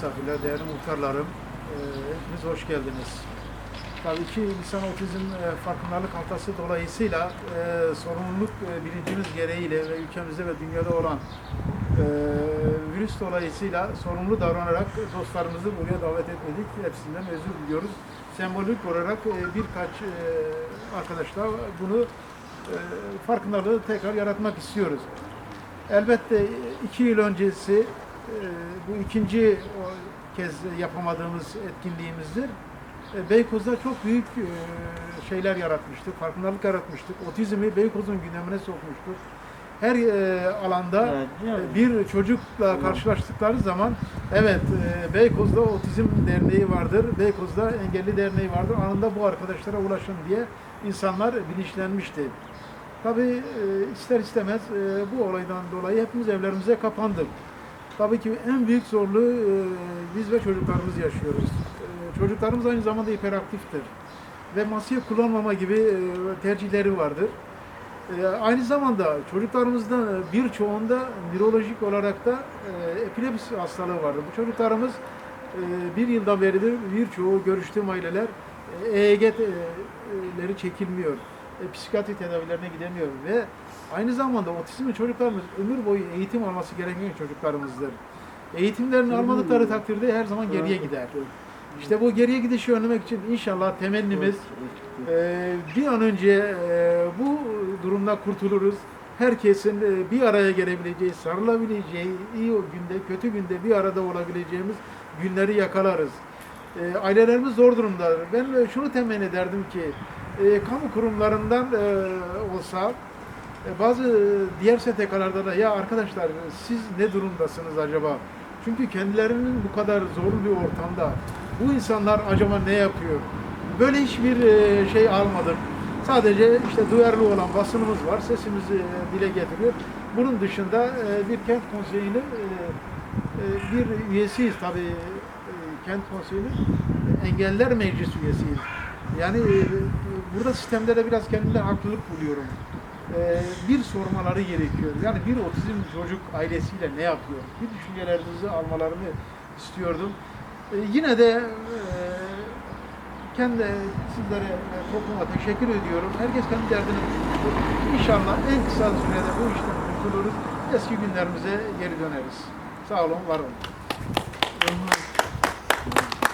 misafirler, değerli muhtarlarım, e, hepiniz hoş geldiniz. Tabii ki insan otizm e, farkındalık haftası dolayısıyla e, sorumluluk e, bilincimiz gereğiyle ve ülkemizde ve dünyada olan e, virüs dolayısıyla sorumlu davranarak dostlarımızı buraya davet etmedik. Hepsinden özür diliyoruz. Sembolik olarak birkaç arkadaşla bunu farkındalığı tekrar yaratmak istiyoruz. Elbette iki yıl öncesi bu ikinci kez yapamadığımız etkinliğimizdir. E, Beykoz'da çok büyük e, şeyler yaratmıştık, farkındalık yaratmıştık. Otizmi Beykoz'un gündemine sokmuştuk. Her e, alanda e, bir çocukla karşılaştıkları zaman evet Beykoz'da Otizm Derneği vardır, Beykoz'da Engelli Derneği vardır. Anında bu arkadaşlara ulaşın diye insanlar bilinçlenmişti. Tabii ister istemez bu olaydan dolayı hepimiz evlerimize kapandık. Tabii ki en büyük zorluğu e, biz ve çocuklarımız yaşıyoruz. E, çocuklarımız aynı zamanda hiperaktiftir ve masiye kullanmama gibi e, tercihleri vardır. E, aynı zamanda çocuklarımızda e, birçoğunda nörolojik olarak da e, epilepsi hastalığı vardır. Bu çocuklarımız e, bir yıldan beridir birçoğu görüştüğüm aileler EEG'leri çekilmiyor. E, psikiyatri tedavilerine gidemiyor ve aynı zamanda otizmli çocuklarımız ömür boyu eğitim alması gereken çocuklarımızdır. Eğitimlerini almadıkları takdirde her zaman geriye gider. İşte bu geriye gidişi önlemek için inşallah temennimiz e, bir an önce e, bu durumda kurtuluruz. Herkesin e, bir araya gelebileceği, sarılabileceği, iyi günde, kötü günde bir arada olabileceğimiz günleri yakalarız. E, ailelerimiz zor durumdadır. Ben şunu temenni ederdim ki e, kamu kurumlarından e, olsa e, bazı diğer STK'larda da ya arkadaşlar siz ne durumdasınız acaba? Çünkü kendilerinin bu kadar zorlu bir ortamda bu insanlar acaba ne yapıyor? Böyle hiçbir e, şey almadık. Sadece işte duyarlı olan basınımız var. Sesimizi e, dile getiriyor. Bunun dışında e, bir kent konseyinin e, e, bir üyesiyiz tabii. E, Kent konseyinin engeller meclis üyesiyiz. Yani e, burada sistemde de biraz kendimden haklılık buluyorum. E, bir sormaları gerekiyor. Yani bir otizm çocuk ailesiyle ne yapıyor? Bir düşüncelerinizi almalarını istiyordum. E, yine de e, kendi sizlere, e, topluma teşekkür ediyorum. Herkes kendi derdine düşmüştür. İnşallah en kısa sürede bu işten kurtuluruz. Eski günlerimize geri döneriz. Sağ olun, var olun.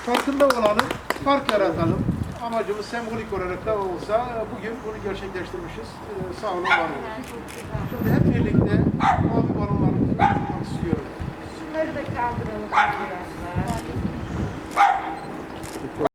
Farkında olalım, fark yaratalım. Amacımız sembolik olarak da olsa bugün bunu gerçekleştirmişiz. Ee, sağ olun, var olun. Şimdi hep birlikte mavi balonlarımızı tutmak istiyorum. Şunları da kaldıralım.